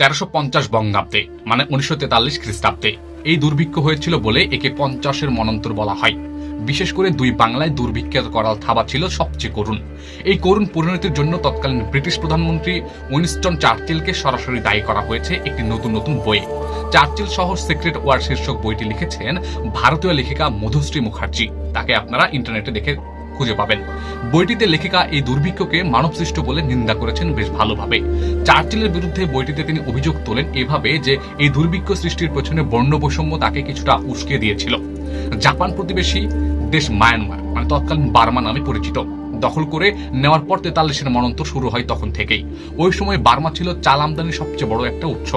তেরোশো পঞ্চাশ বঙ্গাব্দে মানে উনিশশো তেতাল্লিশ খ্রিস্টাব্দে। এই দুর্ভিক্ষ হয়েছিল বলে একে পঞ্চাশের মনন্তর বলা হয়। বিশেষ করে দুই বাংলায় দুর্ভিক্ষের করাল থাবা ছিল সবচেয়ে করুণ। এই করুণ পরিণতির জন্য তৎকালীন ব্রিটিশ প্রধানমন্ত্রী উইনস্টন চার্চিলকে সরাসরি দায়ী করা হয়েছে একটি নতুন নতুন বইয়ে চার্চিল সহ সিক্রেট ওয়ার শীর্ষক বইটি লিখেছেন ভারতীয় লেখিকা মধুশ্রী মুখার্জি। তাকে আপনারা ইন্টারনেটে দেখে খুঁজে পাবেন। বইটিতে লেখিকা এই দুর্ভিক্ষকে মানবসৃষ্ট বলে নিন্দা করেছেন বেশ ভালোভাবে। চার্চিলের বিরুদ্ধে বইটিতে তিনি অভিযোগ তোলেন এভাবে যে এই দুর্ভিক্ষ সৃষ্টির পেছনে বর্ণ বৈষম্য তাকে কিছুটা উস্কে দিয়েছিল। জাপান প্রতিবেশী দেশ মায়ানমার মানে তৎকালীন বার্মা নামে পরিচিত। দখল করে নেওয়ার পর তেতাল্লিশের মনন্তর শুরু হয় তখন থেকেই। ওই সময় বার্মা ছিল চাল আমদানির সবচেয়ে বড় একটা উৎস।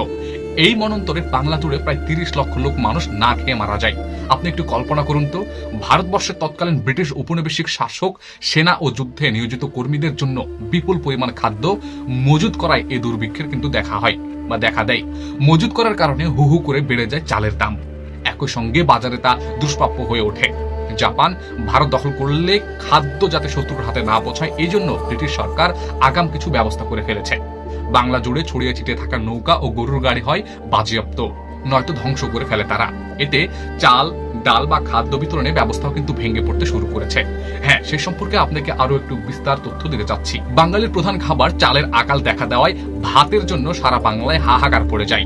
এই মনন্তরে বাংলা জুড়ে প্রায় তিরিশ লক্ষ লোক মানুষ না খেয়ে মারা যায়। আপনি একটু কল্পনা করুন তো, ভারতবর্ষের তৎকালীন ব্রিটিশ উপনিবেশিক শাসক, সেনা ও যুদ্ধে নিয়োজিত কর্মীদের জন্য বিপুল পরিমাণ খাদ্য মজুদ করায় এই দুর্ভিক্ষের কিন্তু দেখা হয় বা দেখা দেয়। মজুদ করার কারণে হু হু করে বেড়ে যায় চালের দাম। একই সঙ্গে বাজারে তা দুষ্প্রাপ্য হয়ে ওঠে। জাপান ভারত দখল করলে খাদ্য যাতে শত্রুর হাতে না পৌঁছায় এই জন্য ব্রিটিশ সরকার আগাম কিছু ব্যবস্থা করে ফেলেছে। বাংলা জুড়ে ছড়িয়ে ছিটিয়ে থাকা নৌকা ও গরুর গাড়ি হয় বাজেয়াপ্ত। নয়তো ধ্বংস করে ফেলে তারা। এতে চাল, ডাল বা খাদ্য বিতরণের ব্যবস্থাও কিন্তু ভেঙে পড়তে শুরু করেছে। হ্যাঁ সে সম্পর্কে আপনাকে আরও একটু বিস্তার তথ্য দিতে চাচ্ছি। বাঙালির প্রধান খাবার চালের আকাল দেখা দেওয়ায় ভাতের জন্য সারা বাংলায় হাহাকার পড়ে যায়।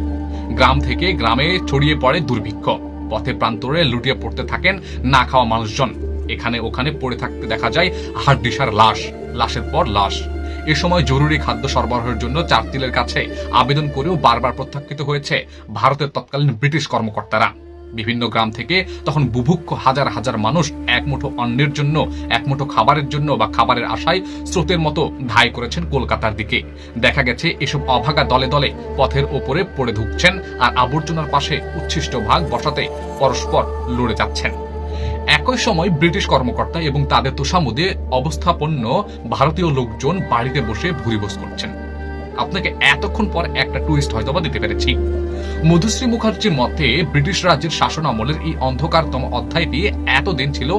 গ্রাম থেকে গ্রামে ছড়িয়ে পড়ে দুর্ভিক্ষ। পথে প্রান্তরে লুটিয়ে পড়তে থাকেন না খাওয়া মানুষজন। এখানে ওখানে পড়ে থাকতে দেখা যায় হাড্ডিসার লাশ। লাশের পর লাশ। এ সময় জরুরি খাদ্য সরবরাহের জন্য চারতিলের কাছে আবেদন করেও বারবার প্রত্যাখ্যিত হয়েছে ভারতের তৎকালীন ব্রিটিশ কর্মকর্তারা। বিভিন্ন গ্রাম থেকে তখন বুভুক্ষ হাজার হাজার মানুষ এক মুঠো অন্নের জন্য, এক মুঠো খাবারের জন্য বা খাবারের আশায় স্রোতের মতো ধাই করেছেন কলকাতার দিকে। দেখা গেছে এসব অভাগা দলে দলে পথের ওপরে পড়ে ঢুকছেন আর আবর্জনার পাশে উচ্ছিষ্ট ভাগ বসাতে পরস্পর লড়ে যাচ্ছেন। একই সময় ব্রিটিশ কর্মকর্তা এবং তাদের তোষামুদে অবস্থাপন্ন ভারতীয় লোকজন বাড়িতে বসে ভুরিভোজ করছেন। আপনাকে এতক্ষণ পর একটা টুইস্ট হয়তোবা দিতে পেরেছি। মধুশ্রী মুখার্জির মতে, ব্রিটিশ রাজ্যের শাসন আমলের এই অন্ধকারতম অধ্যায়টি এতদিন ছিল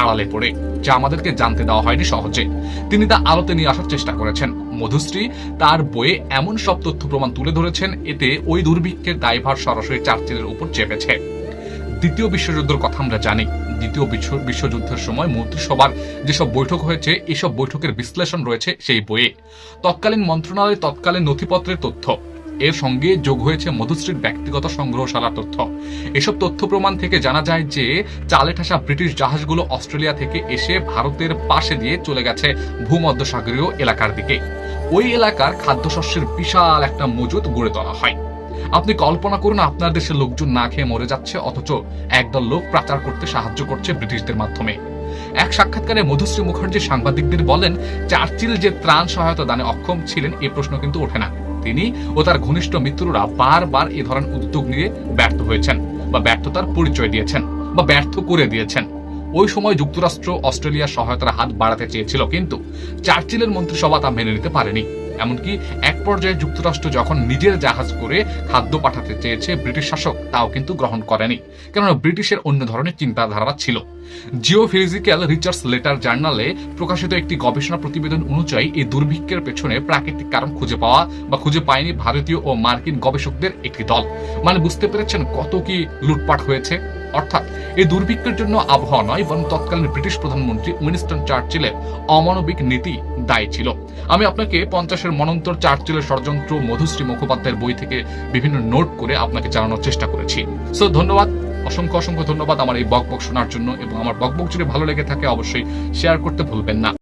আড়ালে পড়ে, যা আমাদেরকে জানতে দেওয়া হয়নি সহজে। তিনি তা আলোতে নিয়ে আসার চেষ্টা করেছেন। মধুশ্রী তার বইয়ে এমন সব তথ্য প্রমাণ তুলে ধরেছেন, এতে ওই দুর্ভিক্ষের দায়ভার সরাসরি চার্চিলের উপর চেপেছে। দ্বিতীয় বিশ্বযুদ্ধের কথা আমরা জানি। দ্বিতীয় বিশ্ব- বিশ্বযুদ্ধের সময় মন্ত্রিসভার যেসব বৈঠক হয়েছে, এসব বৈঠকের বিশ্লেষণ রয়েছে সেই বইয়ে। তৎকালীন মন্ত্রণালয়ের তৎকালীন নথিপত্রের তথ্য। এর সঙ্গে যোগ হয়েছে মধুশ্রীর ব্যক্তিগত সংগ্রহশালার তথ্য। এসব তথ্য প্রমাণ থেকে জানা যায় যে, চালে ঠাসা ব্রিটিশ জাহাজগুলো অস্ট্রেলিয়া থেকে এসে ভারতের পাশে দিয়ে চলে গেছে ভূমধ্যসাগরীয় এলাকার দিকে। ওই এলাকার খাদ্যশস্যের বিশাল একটা মজুদ গড়ে তোলা হয়। আপনি কল্পনা করুন আপনার দেশের লোকজন না খেয়ে মরে যাচ্ছে, অথচ একদল লোক পাচার করতে সাহায্য করছে ব্রিটিশদের মাধ্যমে। এক সাক্ষাৎকারে মধুশ্রী মুখার্জি সাংবাদিকদের বলেন, চার্চিল যে ত্রাণ সহায়তা দানে অক্ষম ছিলেন এই প্রশ্ন কিন্তু ওঠে না। তিনি ও তার ঘনিষ্ঠ মিত্ররা বারবার এ ধরনের উদ্যোগ নিয়ে ব্যর্থ হয়েছেন বা ব্যর্থতার পরিচয় দিয়েছেন বা ব্যর্থ করে দিয়েছেন। ওই সময় যুক্তরাষ্ট্র অস্ট্রেলিয়ার সহায়তার হাত বাড়াতে চেয়েছিল, কিন্তু চার্চিলের মন্ত্রিসভা তা মেনে নিতে পারেনি। এমনকি এক পর্যায়ে যুক্তরাষ্ট্র যখন নিজের জাহাজ করে খাদ্য পাঠাতে চেয়েছে ব্রিটিশ শাসক, তাও কিন্তু গ্রহণ করেনি। কেননা ব্রিটিশের অন্য ধরনের চিন্তাধারা ছিল। জিওফিজিক্যাল রিসার্চ লেটার জার্নালে প্রকাশিত একটি গবেষণা প্রতিবেদন অনুযায়ী এই দুর্ভিক্ষের পেছনে প্রাকৃতিক কারণ খুঁজে পাওয়া বা খুঁজে পায়নি ভারতীয় ও মার্কিন গবেষকদের একটি দল। মানে বুঝতে পেরেছেন কত কি লুটপাট হয়েছে? অর্থাৎ এই দুর্ভিক্ষের জন্য আবহাওয়া নয়, বরং তৎকালীন ব্রিটিশ প্রধানমন্ত্রী উইনস্টন চার্চিলের অমানবিক নীতি দায়ী ছিল। আমি আপনাকে পঞ্চাশের মনন্তর চার্চিলের ষড়যন্ত্র, মধুশ্রী মুখোপাধ্যায়ের বই থেকে বিভিন্ন নোট করে আপনাকে জানানোর চেষ্টা করেছি। সো ধন্যবাদ। অসংখ্য অসংখ্য ধন্যবাদ আমার এই বক বক শোনার জন্য এবং আমার বক বক যদি ভালো লেগে থাকে, অবশ্যই শেয়ার করতে ভুলবেন না।